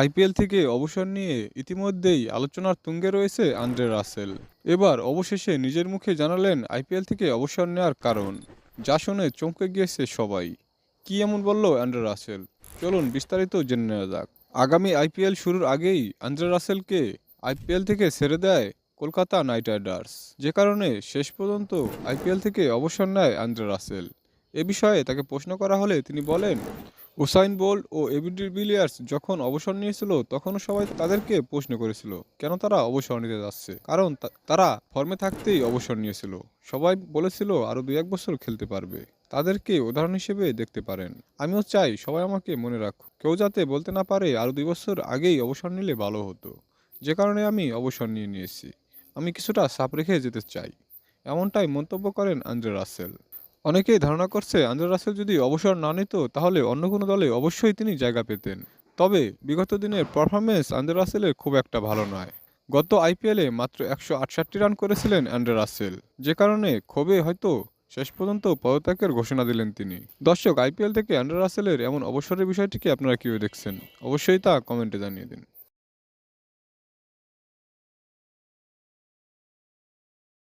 IPL থেকে অবসর নিয়ে ইতিমধ্যেই আলোচনার তুঙ্গে রয়েছে আন্দ্রে রাসেল। এবার অবশেষে নিজের মুখে জানালেন আইপিএল থেকে অবসর নেওয়ার কারণ, যা শুনে চমকে গিয়েছে সবাই। কি এমন বলল অ্যান্ড্রে রাসেল? চলুন বিস্তারিত জেনে নেওয়া যাক। আগামী আইপিএল শুরুর আগেই আন্দ্রে রাসেলকে আইপিএল থেকে ছেড়ে দেয় কলকাতা নাইট রাইডার্স। যে কারণে শেষ পর্যন্ত আইপিএল থেকে অবসর নেয় আন্দ্রে রাসেল। এ বিষয়ে তাকে প্রশ্ন করা হলে তিনি বলেন উসাইন বোল্ট ও এবিডি বিলিয়ার্স যখন অবসর নিয়েছিল, তখনও সবাই তাদেরকে প্রশ্ন করেছিল, কেন তারা অবসর নিতে যাচ্ছে? কারণ তারা ফর্মে থাকতেই অবসর নিয়েছিল। সবাই বলেছিল আরও দুই এক বছর খেলতে পারবে। তাদেরকে উদাহরণ হিসেবে দেখতে পারেন। আমিও চাই সবাই আমাকে মনে রাখুক, কেউ যাতে বলতে না পারে আরও দুই বছর আগেই অবসর নিলে ভালো হতো। যে কারণে আমি অবসর নিয়ে নিয়েছি। আমি কিছুটা সাপ রেখে যেতে চাই। এমনটাই মন্তব্য করেন আন্দ্রে রাসেল। অনেকেই ধারণা করছে আন্দ্রে রাসেল যদি অবসর না নিত, তাহলে অন্য কোনো দলে অবশ্যই তিনি জায়গা পেতেন। তবে বিগত দিনের পারফরমেন্স আন্দ্রে রাসেলের খুব একটা ভালো নয়। গত আইপিএলে মাত্র একশো আটষট্টি রান করেছিলেন অ্যান্ড্রে রাসেল। যে কারণে ক্ষোভে হয়তো শেষ পর্যন্ত পদত্যাগের ঘোষণা দিলেন তিনি। দর্শক, আইপিএল থেকে অ্যান্ড্রে রাসেলের এমন অবসরের বিষয়টিকে আপনারা কীভাবে দেখছেন? অবশ্যই তা কমেন্টে জানিয়ে দিন।